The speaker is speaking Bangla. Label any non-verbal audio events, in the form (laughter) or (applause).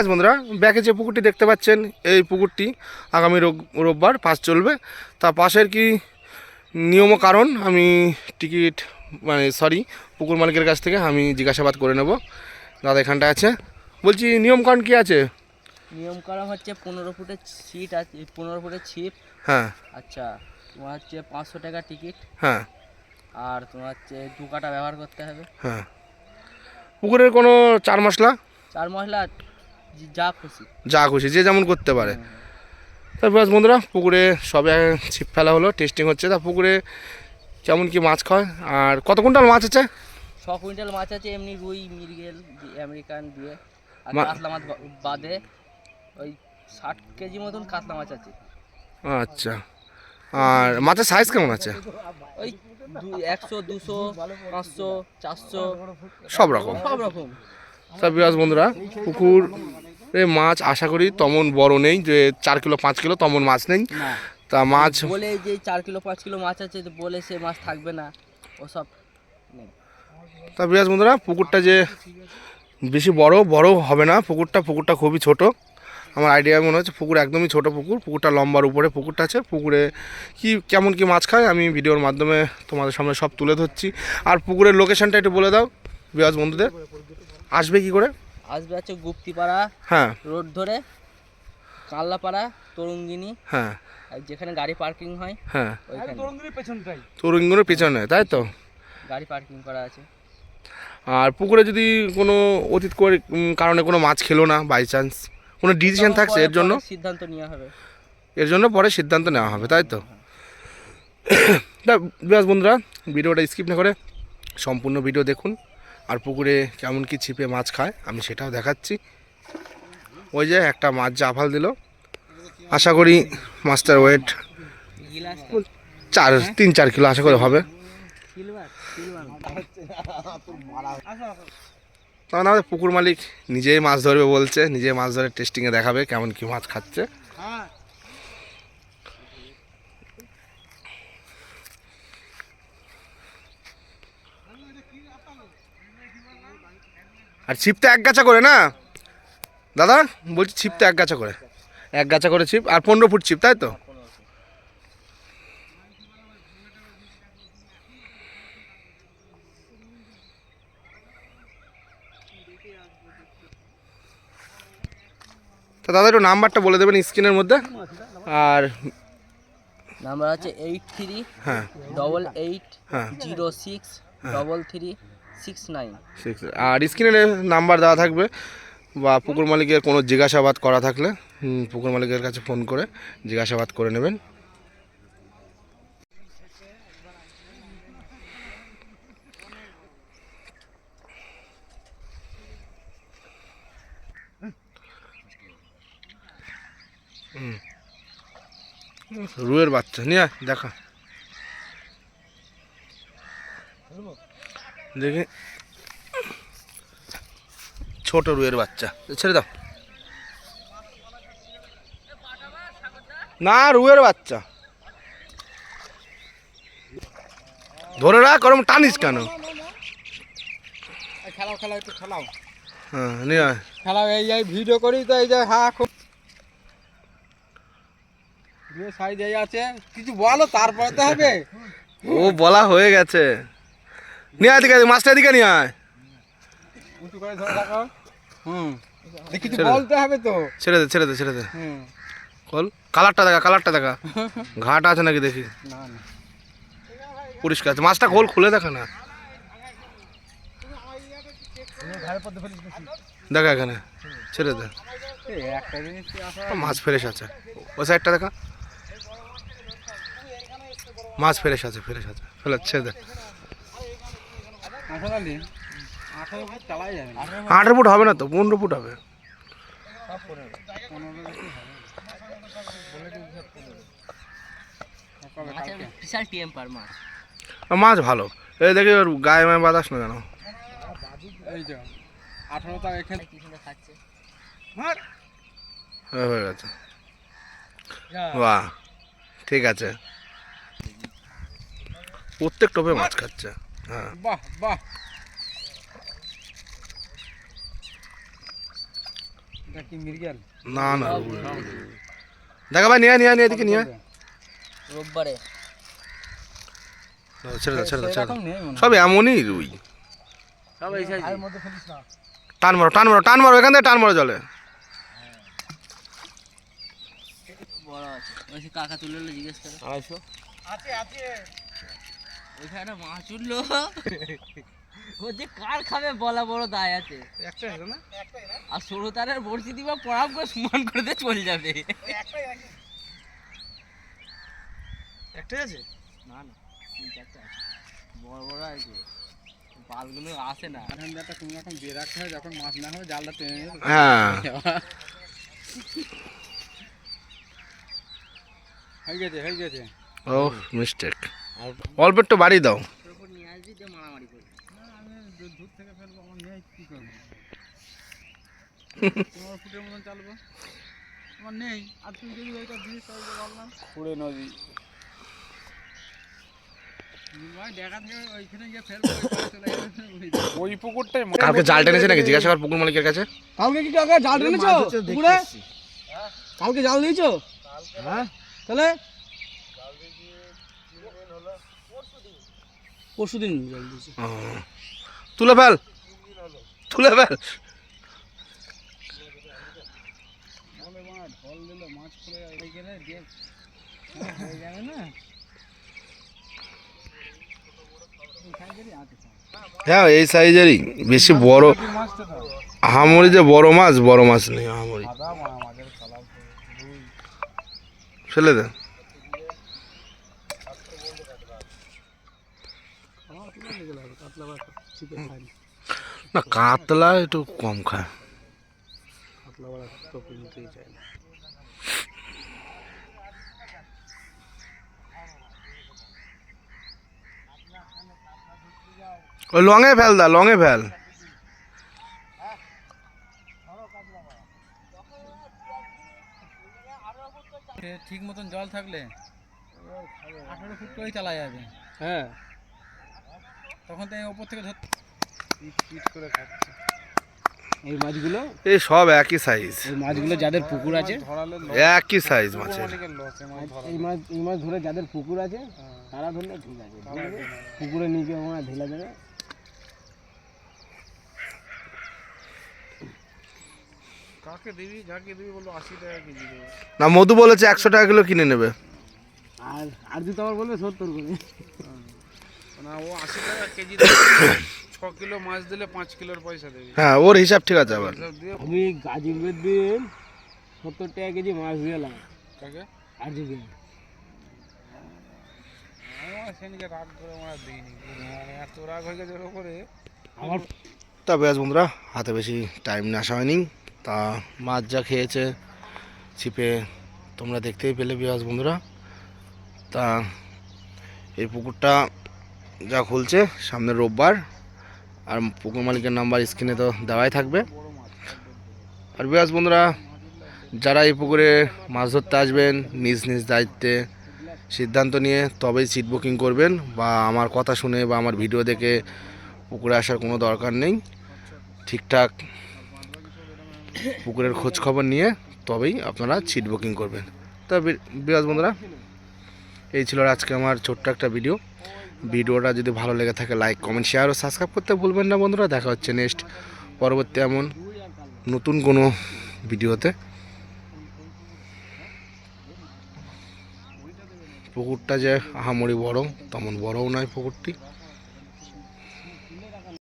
আজ বন্ধুরা ব্যাকে যে পুকুরটি দেখতে পাচ্ছেন এই পুকুরটি আগামী রোববার পাস চলবে। তা পাশের কি নিয়ম কারণ আমি টিকিট মানে সরি পুকুর মালিকের কাছ থেকে আমি জিজ্ঞাসাবাদ করে নেব। দাদা এখানটা আছে। বলছি নিয়ম কারণ কি আছে? নিয়ম করা হচ্ছে পনেরো ফুটের সিট আছে পনেরো ফুটের ছিপ হ্যাঁ। আচ্ছা তোমার হচ্ছে পাঁচশো টাকা টিকিট হ্যাঁ। আর তোমার হচ্ছে দু কাটা ব্যবহার করতে হবে। হ্যাঁ। পুকুরের কোনো চার মশলা? চার মশলা যা খুশি। যা খুশি যে যেমন করতে পারে। তারপর বন্ধুরা পুকুরে সবে ছিপ ফেলা হলো টেস্টিং হচ্ছে। তা পুকুরে কেমন কি মাছ খায় আর কত কুইন্টাল মাছ আছে? ছ কুইন্টাল মাছ আছে এমনি রুই মিরগেল আমেরিকান দিয়ে। আর কাতলা মাছ বাদে ওই ষাট কেজি মতন কাতলা মাছ আছে। আচ্ছা। আর মাছের সাইজ কেমন আছে? ওই একশো দুশো পাঁচশো চারশো। সব রকম। সব রকম। তা বিরাজ বন্ধুরা পুকুর মাছ আশা করি তেমন বড় নেই যে চার কিলো পাঁচ কিলো তেমন মাছ নেই। তা মাছ বলে যে চার কিলো পাঁচ কিলো মাছ আছে বলে সে মাছ থাকবে না। ওসব তা বিরাজ বন্ধুরা পুকুরটা যে বেশি বড় বড় হবে না। পুকুরটা পুকুরটা খুবই ছোট। আমার আইডিয়া মনে হচ্ছে পুকুর একদমই ছোট পুকুর। পুকুরটা লম্বার উপরে পুকুরটা আছে। পুকুরে কি কেমন কি মাছ খায় আমি ভিডিওর মাধ্যমে তোমাদের সামনে সব তুলে ধরছি। আর পুকুরের লোকেশনটা একটু বলে দাও বিরাজ বন্ধুদের। আসবে কি করে? আসবে আছে গুপ্তিপাড়া হ্যাঁ। রোড ধরে কাল্লাপাড়া তরুঙ্গিনী। হ্যাঁ। আর যেখানে গাড়ি পার্কিং হয় হ্যাঁ। ওইখানে। তরুণগুলোর পিছনে তাই তো? গাড়ি পার্কিং করা আছে। আর পুকুরে যদি কোনো অতীত করে কারণে কোনো মাছ খেলো না বাই চান্স কোনো ডিসিশন থাকছে এর জন্য? সিদ্ধান্ত নেওয়া হবে। এর জন্য পরে সিদ্ধান্ত নেওয়া হবে তাই তো? (coughs) তা বিরাজ বন্ধুরা ভিডিওটা স্কিপ না করে সম্পূর্ণ ভিডিও দেখুন। আর পুকুরে কেমন কি ছিপে মাছ খায়, আমি সেটাও দেখাচ্ছি। ওই যে একটা মাছ জাফাল দিল। আশা করি মাছটার ওয়েট চার, তিন, চার কিলো আশা করে হবে। তখন আমাদের পুকুর মালিক নিজেই মাছ ধরবে বলছে নিজে মাছ ধরে টেস্টিংয়ে দেখাবে কেমন কি মাছ খাচ্ছে। আর ছিপটা এক গাছা করে না? দাদা বলছি ছিপটা এক গাছা করে। এক গাছা করে ছিপ আর পনেরো ফুট ছিপ তাই তো? তা দাদা একটু নাম্বারটা বলে দেবেন স্ক্রিনের মধ্যে। আর নাম্বার আছে এইট থ্রি হ্যাঁ। ডবল এইট হ্যাঁ। Zero six double three six six আর স্ক্রিনে নাম্বার দেওয়া থাকবে বা পুকুর মালিকের কোনো জিজ্ঞাসাবাদ করা থাকলে পুকুর মালিকের কাছে ফোন করে জিজ্ঞাসাবাদ করে নেবেন। রুয়ের বাচ্চা। নিয়ে দেখা। দেখি। ছোট রুয়ের বাচ্চা। ছেড়ে দাও। না রুয়ের বাচ্চা। ধরে রাখ ওরম টানিস কেন? খেলাও খেলাও একটু খেলাও। হ্যাঁ নিয়ে। খেলাও এই এই ভিডিও করি তো এই যে হ্যাঁ খুব সাইজ এই আছে। কিছু বলো তারপরে তো হবে। ও বলা হয়ে গেছে। নিয়ে আয় দিকে মাছটা দিকে নিয়ে আয় উঁচু করে ধরে রাখো হুম এ কিছু ছেড়ে দে। বলতে হবে তো ছেড়ে দে ছেড়ে দে ছেড়ে দে হুম কল কালারটা দেখা কালারটা দেখা ঘাট আছে নাকি দেখি না না পরিষ্কার আছে মাছটা খোল খুলে দেখা না দেখা এখানে ছেড়ে দে এই একটা জিনিস কি আসা মাছ ফ্রেশ আছে ওই সাইডটা দেখা মাছ ফ্রেশ আছে ফ্রেশ আছে ফেলে ছেড়ে দে আসলে আঠারো ফুট হবে না তো পনেরো ফুট হবে। মাছ। ভালো। এই দেখি ওর গায়ে মায়ে বাতাস না কেন? হয়ে হয়ে গেছে। বাহ ঠিক আছে। প্রত্যেক টোপে মাছ খাচ্ছে। বাহ বাহ। এটা কি মৃগেল? না না। দেখা ভাই নিয়ে নিয়ে নিয়ে এদিকে নিয়ে রোববারে। ছেড়ে দাও ছেড়ে দাও ছেড়ে দাও সেরকম নেই হয়। সব এমনই রুই। সব এই সাইজ আর মধ্যে ফেলিস না। টান মারো টান মারো টান মারো এখান থেকে টান মারো জলে। বড় আছে। ওই সে কাকা তুলে জিজ্ঞেস করে। আড়াইশো। আছে আছে। ওইখানে মাছ উঠল ও (laughs) যে কার খাবে বলা বড় দায় আছে? একটা না? আর সরু তারের বড়শি দিবা পড়াম করে সমান করে দিয়ে চলে যাবে। একটাই আছে। না না তিন চারটে আছে। বড় বড় আর কি। পালগুলো আসে না। এখন একটা কোনো রকম দিয়ে রাখতে হয় যখন মাছ না হবে জালটা টেনে নিয়ে হ্যাঁ। হয়ে গেছে হয়ে গেছে। ও মিস্টেক অল্প একটু বাড়ি দাও। কালকে জাল টেনেছে নাকি? জিজ্ঞাসা কর পুকুর মালিকের কাছে। কালকে কি জাল টেনেছো পুকুরে? কালকে জাল দিয়েছ? হ্যাঁ? তাহলে পরশু দিন তুলে ফেল তুলে ফেল। হয়ে, এই সাইজেরই, বেশি বড়। আহামরি যে বড় মাছ বড় মাছ নেই আহামরি ফেলে দে। কাতলা বা চিপে খাই না কাতলা একটু কম খায় কাতলা বা টপি নিতেই চাই না ওই লঙে ফেল দা লঙে ফেল সে ঠিক মতন জল থাকলে আঠারো ফুট করেই চালা যাবে হ্যাঁ তখন তো এই ওপর থেকে ধর করে খাচ্ছে। এই মাছগুলো? এই সব একই সাইজ এই মাছগুলো যাদের পুকুর আছে। একই সাইজ মাছের। এই মাছ এই মাছ ধরে যাদের পুকুর আছে তারা ধরলে ঠিক আছে। পুকুরে নিয়ে গিয়ে ওখানে ঢেলা দেবে। কাকে দিবি? যাকে দিবি বলল আশি টাকা কেজি না মধু বলেছে একশো টাকা কিলো কিনে নেবে। আর আর যদি আবার বলবে সত্তর করে। না ও আশি টাকা কেজি (coughs) ছ কিলো মাছ দিলে পাঁচ কিলোর পয়সা দেবে। হ্যাঁ ওর হিসাব ঠিক আছে আবার। আমি গাজীপুরের দিন সত্তর টাকা কেজি মাছ দিলাম কাকে? আর যদি আমার সেদিনকে রাগ করে আমরা দিইনি। এত রাগ হয়ে গেছে ওর আমার তা বেশ বন্ধুরা হাতে বেশি টাইম না আসা হয়নি। তা মাছ যা খেয়েছে ছিপে তোমরা দেখতেই পেলে বিয়াস বন্ধুরা। তা এই পুকুরটা যা খুলছে, সামনে রোববার, আর পুকুর মালিকের নাম্বার স্ক্রিনে তো দেওয়াই থাকবে। আর বিয়াস বন্ধুরা, যারা এই পুকুরে মাছ ধরতে আসবেন, নিজ নিজ দায়িত্বে সিদ্ধান্ত নিয়ে তবেই সিট বুকিং করবেন বা আমার কথা শুনে বা আমার ভিডিও দেখে পুকুরে আসার কোনো দরকার নেই। ঠিকঠাক পুকুরের খোঁজ খবর নিয়ে তবেই আপনারা সিট বুকিং করবেন। তা বিরাজ বন্ধুরা, এই ছিল আজকে আমার ছোট্ট একটা ভিডিও ভিডিওটা যদি ভালো লেগে থাকে লাইক কমেন্ট শেয়ার ও সাবস্ক্রাইব করতে ভুলবেন না বন্ধুরা। দেখা হচ্ছে নেক্সট পরবর্তী এমন নতুন কোনো ভিডিওতে। পুকুরটা যে আহামরি বড়, তেমন বড়ও নয় পুকুরটি।